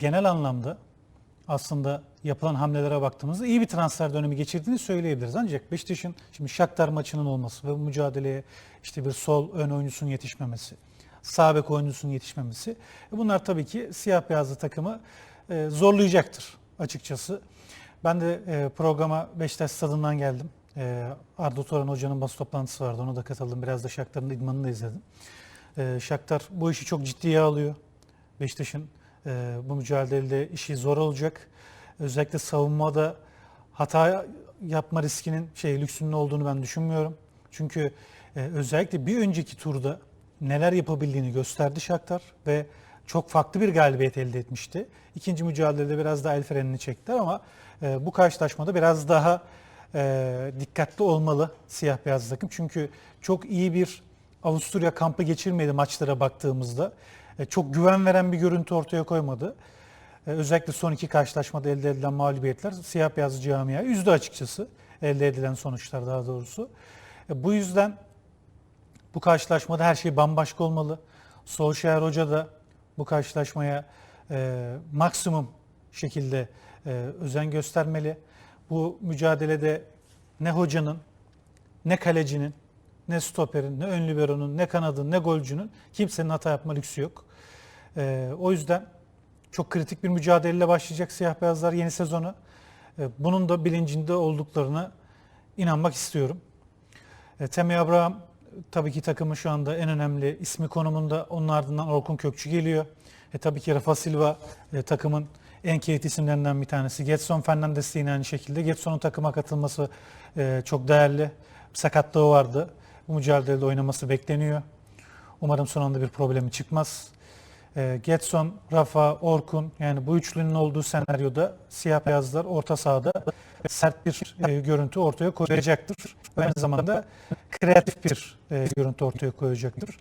genel anlamda aslında yapılan hamlelere baktığımızda iyi bir transfer dönemi geçirdiğini söyleyebiliriz. Ancak Beşiktaş'ın şimdi Shakhtar maçının olması ve bu mücadeleye işte bir sol ön oyuncusunun yetişmemesi, sağ bek oyuncusunun yetişmemesi e bunlar tabii ki siyah beyazlı takımı e, zorlayacaktır açıkçası. Ben de e, programa Beşiktaş stadından geldim. Arda Turan Hoca'nın basın toplantısı vardı. Ona da katıldım. Biraz da Shakhtar'ın idmanını da izledim. Shakhtar bu işi çok ciddiye alıyor. Beşiktaş'ın e, bu mücadelede işi zor olacak. Özellikle savunmada hata yapma riskinin şey lüksünün olduğunu ben düşünmüyorum. Çünkü e, özellikle bir önceki turda neler yapabildiğini gösterdi Shakhtar ve çok farklı bir galibiyet elde etmişti. İkinci mücadelede biraz daha el frenini çektiler ama e, bu karşılaşmada biraz daha e, dikkatli olmalı siyah beyaz takım. Çünkü çok iyi bir Avusturya kampı geçirmedi maçlara baktığımızda. E, çok güven veren bir görüntü ortaya koymadı. E, özellikle son iki karşılaşmada elde edilen mağlubiyetler siyah beyaz camiaya üzdü açıkçası. Elde edilen sonuçlar daha doğrusu. E, bu yüzden bu karşılaşmada her şey bambaşka olmalı. Solskjaer Hoca da bu karşılaşmaya e, maksimum şekilde e, özen göstermeli. Bu mücadelede ne hocanın, ne kalecinin, ne stoperin, ne ön liberonun, ne kanadın, ne golcünün kimsenin hata yapma lüksü yok. E, o yüzden çok kritik bir mücadeleyle başlayacak siyah beyazlar yeni sezonu. E, bunun da bilincinde olduklarına inanmak istiyorum. E, Temi Abraham tabii ki takımın şu anda en önemli ismi konumunda. Onun ardından Orkun Kökçü geliyor. E, tabii ki Rafa Silva e, takımın en kilit isimlerinden bir tanesi. Getson Fernandes de yine aynı şekilde. Getson'un takıma katılması e, çok değerli. Sakatlığı vardı. Bu mücadelede oynaması bekleniyor. Umarım son anda bir problemi çıkmaz. E, Getson, Rafa, Orkun yani bu üçlünün olduğu senaryoda siyah beyazlar orta sahada sert bir e, görüntü ortaya koyacaktır. Aynı zamanda kreatif bir e, görüntü ortaya koyacaktır.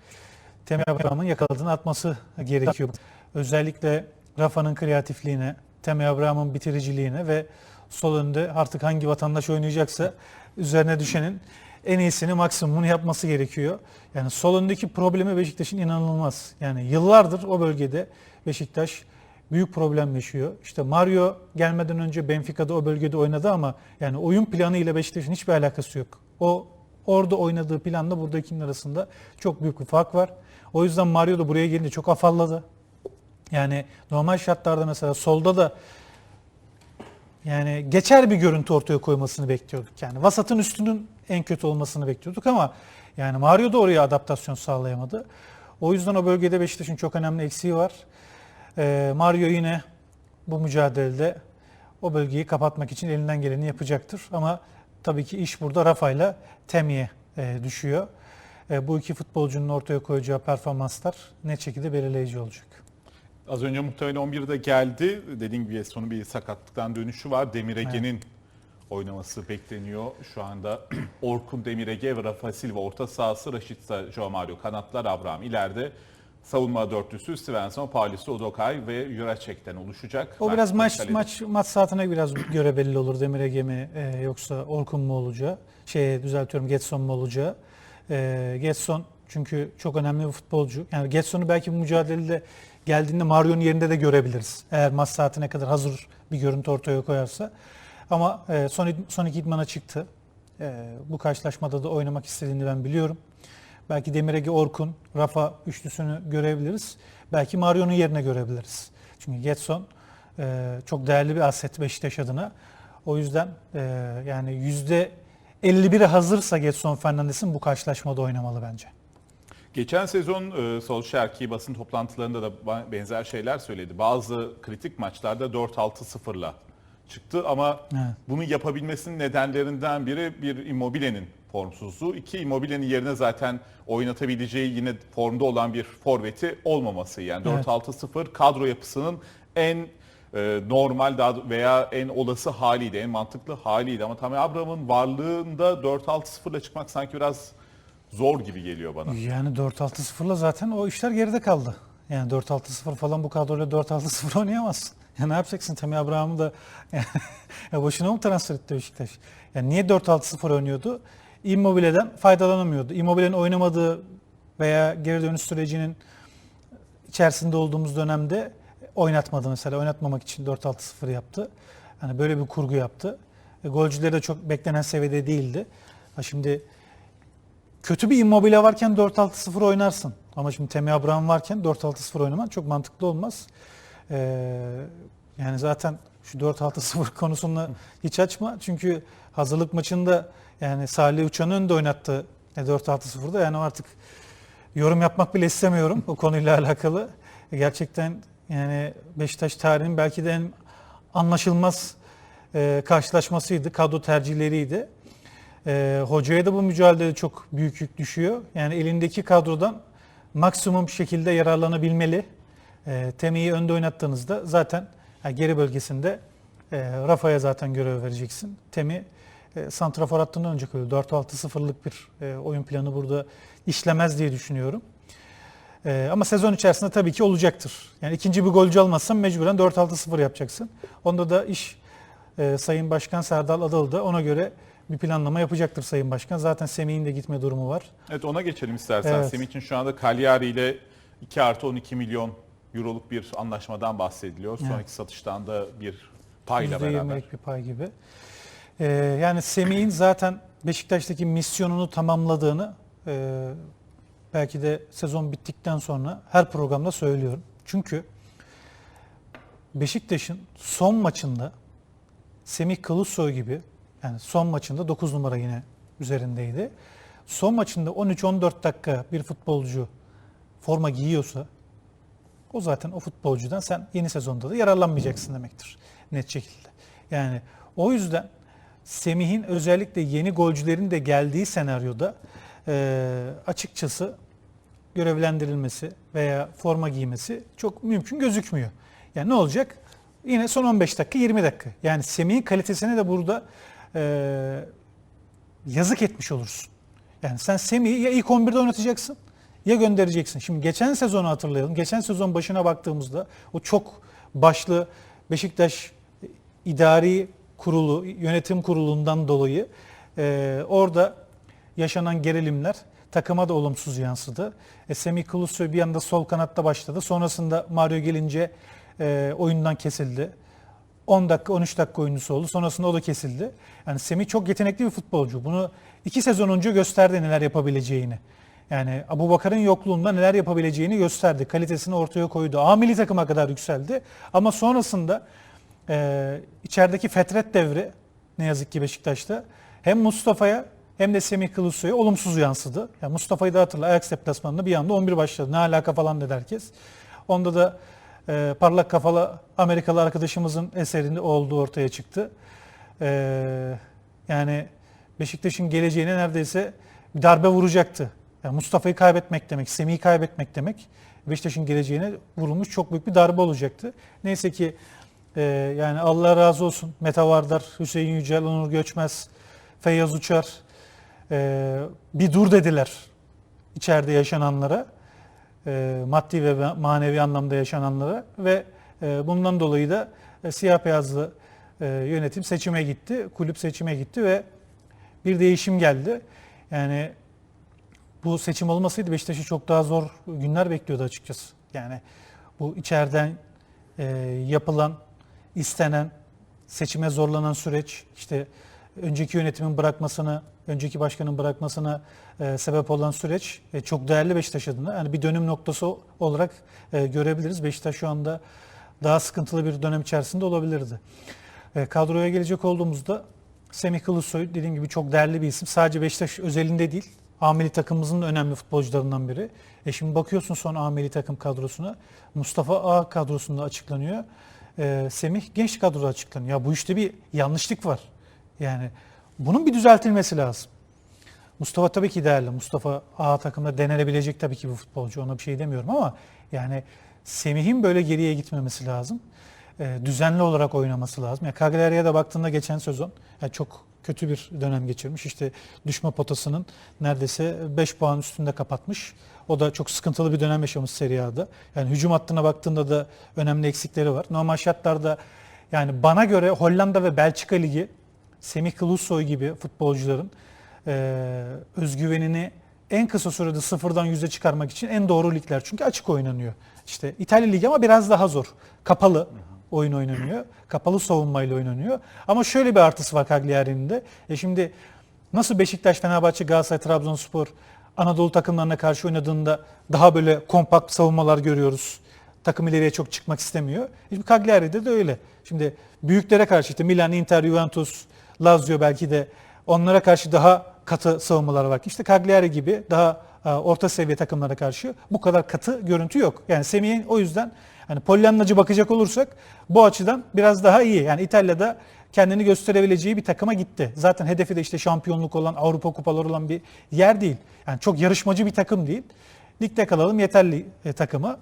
Temel Abraham'ın yakaladığını atması gerekiyor. Özellikle Rafa'nın kreatifliğine, Temel Abraham'ın bitiriciliğine ve sol önde artık hangi vatandaş oynayacaksa üzerine düşenin en iyisini maksimumunu yapması gerekiyor. Yani sol öndeki problemi Beşiktaş'ın inanılmaz. Yani yıllardır o bölgede Beşiktaş büyük problem yaşıyor. İşte Mario gelmeden önce Benfica'da o bölgede oynadı ama yani oyun planı ile Beşiktaş'ın hiçbir alakası yok. O orada oynadığı planla buradakinin arasında çok büyük bir fark var. O yüzden Mario da buraya gelince çok afalladı. Yani normal şartlarda mesela solda da yani geçer bir görüntü ortaya koymasını bekliyorduk. Yani vasatın üstünün en kötü olmasını bekliyorduk ama yani Mario da oraya adaptasyon sağlayamadı. O yüzden o bölgede Beşiktaş'ın çok önemli eksiği var. Ee, Mario yine bu mücadelede o bölgeyi kapatmak için elinden geleni yapacaktır. Ama tabii ki iş burada Rafa ile Temi'ye e, düşüyor. E, bu iki futbolcunun ortaya koyacağı performanslar net şekilde belirleyici olacak. Az önce muhtemelen 11'de geldi. Dediğim gibi sonu bir sakatlıktan dönüşü var. Demir Ege'nin oynaması bekleniyor. Şu anda Orkun Demirege ve Rafa Silva orta sahası, Raşitsa Joao Mario kanatlar, Abraham ileride savunma dörtlüsü Svensson, Paulista, Odokay ve Juracek'ten oluşacak. O Mert biraz maç kalede. maç maç saatine biraz göre belli olur. Demir Ege mi e, yoksa Orkun mu olacağı. Şey düzeltiyorum Getson mu olacağı. E, Getson çünkü çok önemli bir futbolcu. Yani Getson'u belki bu mücadelede geldiğinde Mario'nun yerinde de görebiliriz. Eğer maç saatine kadar hazır bir görüntü ortaya koyarsa. Ama e, son, son iki idmana çıktı. E, bu karşılaşmada da oynamak istediğini ben biliyorum. Belki Demirege Orkun, Rafa üçlüsünü görebiliriz. Belki Mario'nun yerine görebiliriz. Çünkü Getson e, çok değerli bir aset Beşiktaş adına. O yüzden e, yani yüzde 51'e hazırsa Getson Fernandes'in bu karşılaşmada oynamalı bence. Geçen sezon e, Solskjaer ki basın toplantılarında da benzer şeyler söyledi. Bazı kritik maçlarda 4-6-0'la çıktı ama Evet. bunu yapabilmesinin nedenlerinden biri bir Immobile'nin formsuzluğu. İki Immobile'nin yerine zaten oynatabileceği yine formda olan bir forveti olmaması. Yani Evet. 4-6-0 kadro yapısının en e, normal daha veya en olası haliydi, en mantıklı haliydi. Ama Tammy Abraham'ın varlığında 4-6-0'la çıkmak sanki biraz zor gibi geliyor bana. Yani 4-6-0'la zaten o işler geride kaldı. Yani 4-6-0 falan bu kadroyla 4-6-0 oynayamazsın. Ya ne yapacaksın? Temi Abraham'ı da ya boşuna mı transfer etti Beşiktaş? Yani niye 4-6-0 oynuyordu? Immobile'den faydalanamıyordu. Immobile'nin oynamadığı veya geri dönüş sürecinin içerisinde olduğumuz dönemde oynatmadı mesela. Oynatmamak için 4-6-0 yaptı. Hani böyle bir kurgu yaptı. E, golcüleri de çok beklenen seviyede değildi. Ha şimdi kötü bir immobile varken 4-6-0 oynarsın. Ama şimdi Temi Abraham varken 4-6-0 oynaman çok mantıklı olmaz. Ee, yani zaten şu 4-6-0 konusunu hiç açma. Çünkü hazırlık maçında yani Salih Uçan'ı önde oynattı e, 4-6-0'da. Yani artık yorum yapmak bile istemiyorum o konuyla alakalı. E, Gerçekten yani Beşiktaş tarihinin belki de en anlaşılmaz e, karşılaşmasıydı. Kadro tercihleriydi. E, hocaya da bu mücadelede çok büyük yük düşüyor. Yani elindeki kadrodan maksimum şekilde yararlanabilmeli. E, Temi'yi önde oynattığınızda zaten yani geri bölgesinde e, Rafa'ya zaten görev vereceksin. Temi e, santrafor hattından önce koydu. 4-6-0'lık bir e, oyun planı burada işlemez diye düşünüyorum. E, ama sezon içerisinde tabii ki olacaktır. Yani ikinci bir golcü almazsan mecburen 4-6-0 yapacaksın. Onda da iş e, Sayın Başkan Serdal Adalı da ona göre bir planlama yapacaktır Sayın Başkan. Zaten Semih'in de gitme durumu var. Evet ona geçelim istersen. Evet. Semih için şu anda Cagliari ile 2 artı 12 milyon euroluk bir anlaşmadan bahsediliyor. Sonraki Evet. satıştan da bir payla %20'lik beraber. bir pay gibi. Ee, yani Semih'in zaten Beşiktaş'taki misyonunu tamamladığını e, belki de sezon bittikten sonra her programda söylüyorum. Çünkü Beşiktaş'ın son maçında Semih Kılıçsoy gibi yani son maçında 9 numara yine üzerindeydi. Son maçında 13-14 dakika bir futbolcu forma giyiyorsa o zaten o futbolcudan sen yeni sezonda da yararlanmayacaksın demektir net şekilde. Yani o yüzden Semih'in özellikle yeni golcülerin de geldiği senaryoda e, açıkçası görevlendirilmesi veya forma giymesi çok mümkün gözükmüyor. Yani ne olacak? Yine son 15 dakika 20 dakika. Yani Semih'in kalitesine de burada e, yazık etmiş olursun. Yani sen Semih'i ya ilk 11'de oynatacaksın ya göndereceksin. Şimdi geçen sezonu hatırlayalım. Geçen sezon başına baktığımızda o çok başlı Beşiktaş idari kurulu, yönetim kurulundan dolayı e, orada yaşanan gerilimler takıma da olumsuz yansıdı. E, Semih Kılıçsoy bir anda sol kanatta başladı. Sonrasında Mario gelince e, oyundan kesildi. 10 dakika 13 dakika oyuncusu oldu. Sonrasında o da kesildi. Yani Semih çok yetenekli bir futbolcu. Bunu iki sezon önce gösterdi neler yapabileceğini. Yani Abu Bakar'ın yokluğunda neler yapabileceğini gösterdi. Kalitesini ortaya koydu. A milli takıma kadar yükseldi. Ama sonrasında e, içerideki fetret devri ne yazık ki Beşiktaş'ta hem Mustafa'ya hem de Semih Kılıçsoy'a olumsuz yansıdı. Yani Mustafa'yı da hatırla Ajax deplasmanında bir anda 11 başladı. Ne alaka falan dedi herkes. Onda da e, parlak kafalı Amerikalı arkadaşımızın eserinde olduğu ortaya çıktı. E, yani Beşiktaş'ın geleceğine neredeyse bir darbe vuracaktı. Yani Mustafa'yı kaybetmek demek, Semih'i kaybetmek demek Beşiktaş'ın geleceğine vurulmuş çok büyük bir darbe olacaktı. Neyse ki e, yani Allah razı olsun Mete Vardar, Hüseyin Yücel, Onur Göçmez, Feyyaz Uçar e, bir dur dediler içeride yaşananlara. E, maddi ve manevi anlamda yaşananlara ve e, bundan dolayı da e, siyah beyazlı yönetim seçime gitti, kulüp seçime gitti ve bir değişim geldi. Yani bu seçim olmasaydı Beşiktaş'ı çok daha zor günler bekliyordu açıkçası. Yani bu içeriden yapılan, istenen, seçime zorlanan süreç, işte önceki yönetimin bırakmasını, önceki başkanın bırakmasına e, sebep olan süreç e, çok değerli Beşiktaş adına. Yani bir dönüm noktası olarak e, görebiliriz. Beşiktaş şu anda daha sıkıntılı bir dönem içerisinde olabilirdi. E, kadroya gelecek olduğumuzda Semih Kılıçsoy dediğim gibi çok değerli bir isim. Sadece Beşiktaş özelinde değil, Ameli takımımızın önemli futbolcularından biri. E şimdi bakıyorsun son Ameli takım kadrosuna. Mustafa A kadrosunda açıklanıyor. E, Semih genç kadroda açıklanıyor. Ya bu işte bir yanlışlık var. Yani bunun bir düzeltilmesi lazım. Mustafa tabii ki değerli. Mustafa A takımda denenebilecek tabii ki bir futbolcu. Ona bir şey demiyorum ama yani Semih'in böyle geriye gitmemesi lazım. E, düzenli olarak oynaması lazım. Ya Cagliari'ye de baktığında geçen sezon ya çok kötü bir dönem geçirmiş. İşte düşme potasının neredeyse 5 puan üstünde kapatmış. O da çok sıkıntılı bir dönem yaşamış Serie A'da. Yani hücum hattına baktığında da önemli eksikleri var. Normal şartlarda yani bana göre Hollanda ve Belçika Ligi Semih Kılıçsoy gibi futbolcuların e, özgüvenini en kısa sürede sıfırdan yüze çıkarmak için en doğru ligler. Çünkü açık oynanıyor. İşte İtalya Ligi ama biraz daha zor. Kapalı oyun oynanıyor. Kapalı savunmayla oynanıyor. Ama şöyle bir artısı var Cagliari'nin de. E şimdi nasıl Beşiktaş, Fenerbahçe, Galatasaray, Trabzonspor Anadolu takımlarına karşı oynadığında daha böyle kompakt savunmalar görüyoruz. Takım ileriye çok çıkmak istemiyor. Şimdi Cagliari'de de öyle. Şimdi büyüklere karşı işte Milan, Inter, Juventus, Lazio belki de onlara karşı daha katı savunmalar var. İşte Cagliari gibi daha e, orta seviye takımlara karşı bu kadar katı görüntü yok. Yani Semih'in o yüzden hani Pollyannacı bakacak olursak bu açıdan biraz daha iyi. Yani İtalya'da kendini gösterebileceği bir takıma gitti. Zaten hedefi de işte şampiyonluk olan, Avrupa kupaları olan bir yer değil. Yani çok yarışmacı bir takım değil. Ligde kalalım yeterli e, takımı.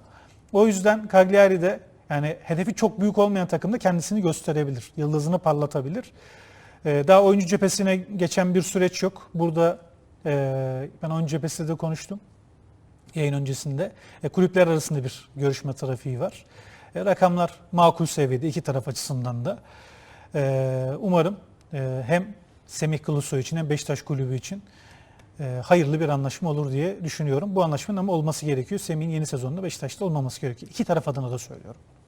O yüzden Cagliari de yani hedefi çok büyük olmayan takımda kendisini gösterebilir. Yıldızını parlatabilir. Ee, daha oyuncu cephesine geçen bir süreç yok. Burada e, ben oyuncu cephesinde de konuştum yayın öncesinde. E, kulüpler arasında bir görüşme trafiği var. E, rakamlar makul seviyede iki taraf açısından da. Umarım hem Semih Kılıçsoy için hem Beşiktaş Kulübü için hayırlı bir anlaşma olur diye düşünüyorum. Bu anlaşmanın ama olması gerekiyor. Semih'in yeni sezonunda Beşiktaş'ta olmaması gerekiyor. İki taraf adına da söylüyorum.